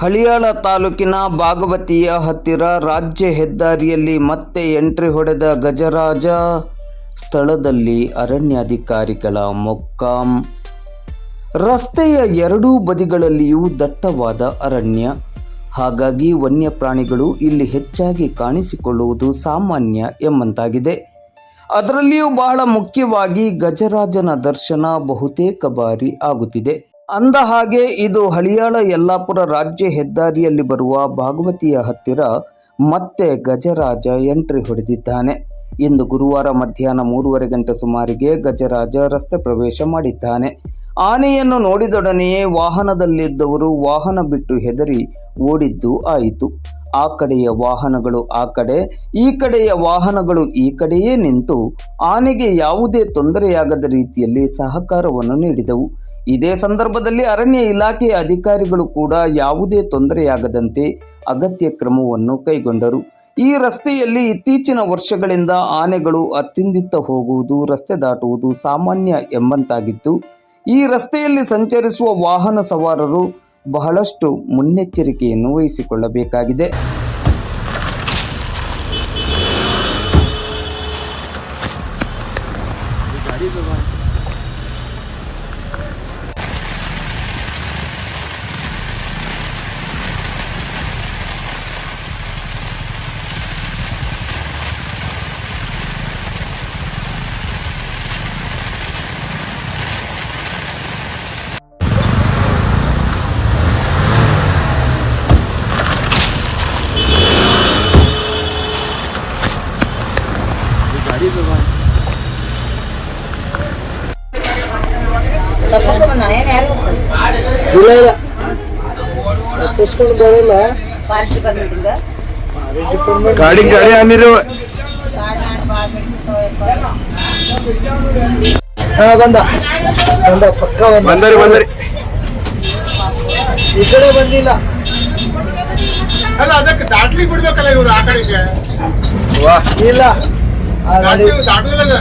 ಹಳಿಯಾಳ ತಾಲೂಕಿನ ಭಾಗವತಿಯ ಹತ್ತಿರ ರಾಜ್ಯ ಹೆದ್ದಾರಿಯಲ್ಲಿ ಮತ್ತೆ ಎಂಟ್ರಿ ಹೊಡೆದ ಗಜರಾಜ ಸ್ಥಳದಲ್ಲಿ ಅರಣ್ಯಾಧಿಕಾರಿಗಳ ಮೊಕ್ಕಾಂ. ರಸ್ತೆಯ ಎರಡೂ ಬದಿಗಳಲ್ಲಿಯೂ ದಟ್ಟವಾದ ಅರಣ್ಯ. ಹಾಗಾಗಿ ವನ್ಯಪ್ರಾಣಿಗಳು ಇಲ್ಲಿ ಹೆಚ್ಚಾಗಿ ಕಾಣಿಸಿಕೊಳ್ಳುವುದು ಸಾಮಾನ್ಯ ಎಂಬಂತಾಗಿದೆ. ಅದರಲ್ಲಿಯೂ ಬಹಳ ಮುಖ್ಯವಾಗಿ ಗಜರಾಜನ ದರ್ಶನ ಬಹುತೇಕ ಬಾರಿ ಆಗುತ್ತಿದೆ. ಅಂದ ಹಾಗೆ ಇದು ಹಳಿಯಾಳ ಯಲ್ಲಾಪುರ ರಾಜ್ಯ ಹೆದ್ದಾರಿಯಲ್ಲಿ ಬರುವ ಭಾಗವತಿಯ ಹತ್ತಿರ ಮತ್ತೆ ಗಜರಾಜ ಎಂಟ್ರಿ ಹೊಡೆದಿದ್ದಾನೆ. ಇಂದು ಗುರುವಾರ ಮಧ್ಯಾಹ್ನ ಮೂರುವರೆ ಗಂಟೆ ಸುಮಾರಿಗೆ ಗಜರಾಜ ರಸ್ತೆ ಪ್ರವೇಶ ಮಾಡಿದ್ದಾನೆ. ಆನೆಯನ್ನು ನೋಡಿದೊಡನೆಯೇ ವಾಹನದಲ್ಲಿದ್ದವರು ವಾಹನ ಬಿಟ್ಟು ಹೆದರಿ ಓಡಿದ್ದು ಆಯಿತು. ಆ ಕಡೆಯ ವಾಹನಗಳು ಆ ಕಡೆ, ಈ ಕಡೆಯ ವಾಹನಗಳು ಈ ಕಡೆಯೇ ನಿಂತು ಆನೆಗೆ ಯಾವುದೇ ತೊಂದರೆಯಾಗದ ರೀತಿಯಲ್ಲಿ ಸಹಕಾರವನ್ನು ನೀಡಿದವು. ಇದೇ ಸಂದರ್ಭದಲ್ಲಿ ಅರಣ್ಯ ಇಲಾಖೆಯ ಅಧಿಕಾರಿಗಳು ಕೂಡ ಯಾವುದೇ ತೊಂದರೆಯಾಗದಂತೆ ಅಗತ್ಯ ಕ್ರಮವನ್ನು ಕೈಗೊಂಡರು. ಈ ರಸ್ತೆಯಲ್ಲಿ ಇತ್ತೀಚಿನ ವರ್ಷಗಳಿಂದ ಆನೆಗಳು ಅತ್ತಿಂದಿತ್ತ ಹೋಗುವುದು, ರಸ್ತೆ ದಾಟುವುದು ಸಾಮಾನ್ಯ ಎಂಬಂತಾಗಿತ್ತು. ಈ ರಸ್ತೆಯಲ್ಲಿ ಸಂಚರಿಸುವ ವಾಹನ ಸವಾರರು ಬಹಳಷ್ಟು ಮುನ್ನೆಚ್ಚರಿಕೆಯನ್ನು ವಹಿಸಿಕೊಳ್ಳಬೇಕಾಗಿದೆ. ತಪ್ಪಿಸ್ಕೊಂಡ್ ಇಲ್ಲ ಇಲ್ಲ. ತಪ್ಪಿಸ್ಕೊಂಡು ಬರೋಲ್ಲ. ಫಾರೆಸ್ಟ್ ಡಿಪಾರ್ಟ್ಮೆಂಟಿಂದ ಗಾಡಿ ಗಾಡಿ ಅನ್ನಿರು ಹಾ ಬಂದ. ಬಂದ ಪಕ್ಕ ಬಂದ. ಬಂದರಿ ಬಂದರಿ. ಈ ಕಡೆ ಬಂದಿಲ್ಲ. ಅಲ್ಲ ಅದಕ್ಕೆ ದಾಟ್ಲಿ ಬಿಡ್ಬೇಕಲ್ಲ ಇವ್ರು ಆ ಕಡೆಗೆ. ವಾ ಇಲ್ಲ. ಆ ಗಾಡಿ ದಾಟುದಿಲ್ಲ